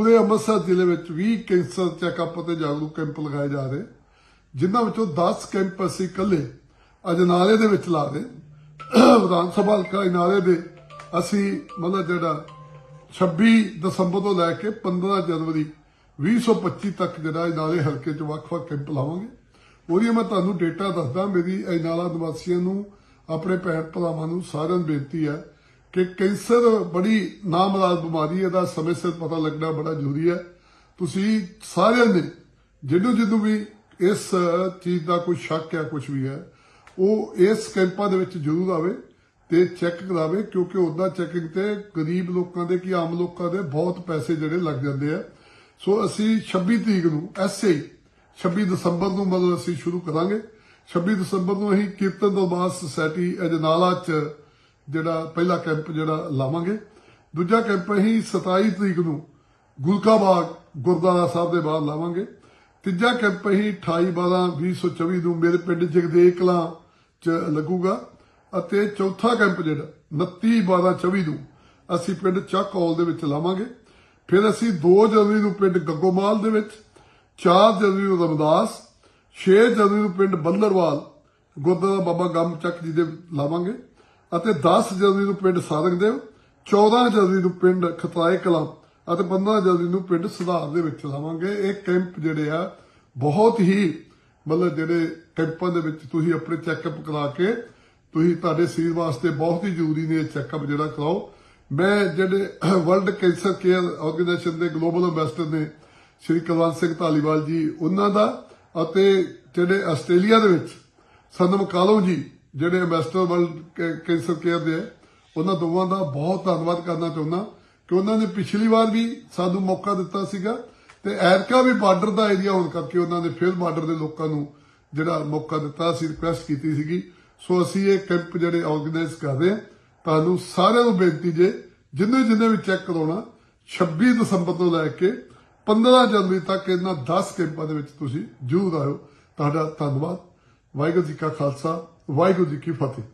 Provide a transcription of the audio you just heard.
ਪੂਰੇ ਅੰਮ੍ਰਿਤਸਰ ਜ਼ਿਲ੍ਹੇ ਵਿੱਚ 20 ਕੈਂਸਰ ਚੈੱਕਅਪ ਅਤੇ ਜਾਗਰੂਕ ਕੈਂਪ ਲਗਾਏ ਜਾ ਰਹੇ। ਜਿਨ੍ਹਾਂ ਵਿੱਚੋਂ 10 ਕੈਂਪ ਅਸੀਂ ਇਕੱਲੇ ਅਜਨਾਲੇ ਦੇ ਵਿੱਚ ਲਾ ਰਹੇ। ਵਿਧਾਨ ਸਭਾ ਹਲਕਾ ਅਜਨਾਲੇ ਦੇ ਅਸੀਂ ਮਤਲਬ ਜਿਹੜਾ 26 ਦਸੰਬਰ ਤੋਂ ਲੈ ਕੇ 15 ਜਨਵਰੀ 2025 ਤੱਕ ਜਿਹੜਾ ਅਜਨਾਲੇ ਹਲਕੇ 'ਚ ਵੱਖ-ਵੱਖ ਕੈਂਪ ਲਾਵਾਂਗੇ। ਉਹਦੀ ਮੈਂ ਤੁਹਾਨੂੰ ਡੇਟਾ ਦੱਸਦਾ। ਮੇਰੀ ਅਜਨਾਲਾ ਨਿਵਾਸੀਆਂ ਨੂੰ, ਆਪਣੇ ਭੈਣ ਭਰਾਵਾਂ ਨੂੰ ਸਾਰਿਆਂ ਨੂੰ ਬੇਨਤੀ ਹੈ ਕਿ ਕੈਂਸਰ ਬੜੀ ਨਾਮਰਾਦ ਬਿਮਾਰੀ ਹੈ ਦਾ ਸਮੇਂ ਸਿਰ ਪਤਾ ਲੱਗਣਾ ਬੜਾ ਜ਼ਰੂਰੀ ਹੈ। ਤੁਸੀਂ ਸਾਰਿਆਂ ਨੇ ਜਿਹਨੂੰ ਜਿਹਨੂੰ ਵੀ ਇਸ ਚੀਜ਼ ਦਾ ਕੋਈ ਸ਼ੱਕ ਹੈ ਕੁਝ ਵੀ ਹੈ, ਉਹ ਇਸ ਕੈਂਪਾਂ ਦੇ ਵਿੱਚ ਜ਼ਰੂਰ ਆਵੇ ਤੇ ਚੈੱਕ ਕਰਾਵੇ, ਕਿਉਂਕਿ ਉਹਦਾ ਚੈਕਿੰਗ ਤੇ ਗਰੀਬ ਲੋਕਾਂ ਦੇ ਕੀ ਆਮ ਲੋਕਾਂ ਦੇ ਬਹੁਤ ਪੈਸੇ ਜਿਹੜੇ ਲੱਗ ਜਾਂਦੇ ਆ। ਸੋ ਅਸੀਂ 26 ਤਰੀਕ ਨੂੰ ਐਸੇ 26 ਦਸੰਬਰ ਨੂੰ ਮਤਲਬ ਅਸੀਂ ਸ਼ੁਰੂ ਕਰਾਂਗੇ। 26 ਦਸੰਬਰ ਨੂੰ ਅਸੀਂ ਕੀਰਤਨ ਦਰਬਾਰ ਸੁਸਾਇਟੀ ਅਜਨਾਲਾ ਚ ਜਿਹੜਾ ਪਹਿਲਾ ਕੈਂਪ ਜਿਹੜਾ ਲਾਵਾਂਗੇ। ਦੂਜਾ ਕੈਂਪ ਅਸੀਂ 27 ਤਰੀਕ ਨੂੰ ਗੁਲਕਾਬਾਗ ਗੁਰਦੁਆਰਾ ਸਾਹਿਬ ਦੇ ਬਾਹਰ ਲਾਵਾਂਗੇ। ਤੀਜਾ ਕੈਂਪ ਅਸੀਂ 28 12 2024 ਨੂੰ ਮੇਰੇ ਪਿੰਡ ਜਗਦੇ ਕਲਾਂ ਚ ਲੱਗੂਗਾ। ਅਤੇ ਚੌਥਾ ਕੈਂਪ ਜਿਹੜਾ 29 12 24 ਨੂੰ ਅਸੀਂ ਪਿੰਡ ਚੱਕ ਹੌਲ ਦੇ ਵਿੱਚ ਲਾਵਾਂਗੇ। ਫਿਰ ਅਸੀਂ 2 ਜਨਵਰੀ ਨੂੰ ਪਿੰਡ ਗੱਗੋਮਾਲ ਦੇ ਵਿੱਚ 4 ਜਨਵਰੀ ਨੂੰ ਰਮਦਾਸ 6 ਜਨਵਰੀ ਨੂੰ ਪਿੰਡ ਬੱਲਰਵਾਲ ਗੁਰਦੁਆਰਾ ਬਾਬਾ ਗੰਮ ਚੱਕ ਜੀ ਦੇ ਲਾਵਾਂਗੇ। ਅਤੇ 10 ਜਨਵਰੀ ਨੂੰ ਪਿੰਡ ਸਾਰੰਗਦੇਵ 14 ਜਨਵਰੀ ਨੂੰ ਪਿੰਡ ਖਤਰਾਏ ਕਲਾਂ ਅਤੇ 15 ਜਨਵਰੀ ਨੂੰ ਪਿੰਡ ਸੁਧਾਰ ਦੇ ਵਿੱਚ ਲਾਵਾਂਗੇ। ਇਹ ਕੈਂਪ ਜਿਹੜੇ ਆ, ਬਹੁਤ ਹੀ ਮਤਲਬ ਜਿਹੜੇ ਕੈਂਪਾਂ ਦੇ ਵਿੱਚ ਤੁਸੀਂ ਆਪਣੇ ਚੈੱਕਅਪ ਕਰਾ ਕੇ ਤੁਸੀਂ ਤੁਹਾਡੇ ਸਰੀਰ ਵਾਸਤੇ ਬਹੁਤ ਹੀ ਜ਼ਰੂਰੀ ਨੇ ਇਹ ਚੈੱਕਅਪ ਜਿਹੜਾ ਕਰਾਓ। ਮੈਂ ਜਿਹੜੇ ਵਰਲਡ ਕੈਂਸਰ ਕੇਅਰ ਆਰਗੇਨਾਈਜੇਸ਼ਨ ਦੇ ਗਲੋਬਲ ਐਮਬੈਸਡਰ ਨੇ, ਸ਼੍ਰੀ ਕੁਲਵੰਤ ਸਿੰਘ ਧਾਲੀਵਾਲ ਜੀ, ਉਹਨਾਂ ਦਾ ਅਤੇ ਜਿਹੜੇ ਆਸਟ੍ਰੇਲੀਆ ਦੇ ਵਿੱਚ ਸੰਦਮ ਕਾਲੋ ਜੀ ਜਿਹੜੇ ਐਮਬੈਸਡਰ ਵਰਲਡ ਕੈਂਸਰ ਕੇਅਰ ਦੇ ਹੈ, ਉਹਨਾਂ ਦੋਵਾਂ ਦਾ ਬਹੁਤ ਧੰਨਵਾਦ ਕਰਨਾ ਚਾਹੁੰਦਾ ਕਿ ਉਹਨਾਂ ਨੇ ਪਿਛਲੀ ਵਾਰ ਵੀ ਸਾਨੂੰ ਮੌਕਾ ਦਿੱਤਾ ਸੀਗਾ ਤੇ ਐਰਕਾ ਵੀ ਬਾਰਡਰ ਦਾ ਏਰੀਆ ਹੋਣ ਕਰਕੇ ਉਹਨਾਂ ਨੇ ਫਿਰ ਬਾਰਡਰ ਦੇ ਲੋਕਾਂ ਨੂੰ ਜਿਹੜਾ ਮੌਕਾ ਦਿੱਤਾ ਸੀ ਰਿਕੁਐਸਟ ਕੀਤੀ ਸੀਗੀ। ਸੋ ਅਸੀਂ ਇਹ ਕੈਂਪ ਜਿਹੜੇ ਆਰਗੇਨਾਈਜ਼ ਕਰ ਰਹੇ ਹਾਂ ਤੁਹਾਨੂੰ ਸਾਰਿਆਂ ਨੂੰ ਬੇਨਤੀ ਜੇ ਜਿੰਨੇ ਜਿੰਨੇ ਵੀ ਚੈੱਕ ਕਰਾਉਣਾ 26 ਦਸੰਬਰ ਤੋਂ ਲੈ ਕੇ 15 ਜਨਵਰੀ ਤੱਕ ਇਹਨਾਂ 10 ਕੈਂਪਾਂ ਦੇ ਵਿੱਚ ਤੁਸੀਂ ਜ਼ਰੂਰ ਆਇਓ। ਤੁਹਾਡਾ ਧੰਨਵਾਦ। ਵਾਹਿਗੁਰੂ ਜੀ ਕਾ ਖਾਲਸਾ। ਵਾਹਿਗੁਰੂ ਜੀ ਕੀ ਫਤਿਹ।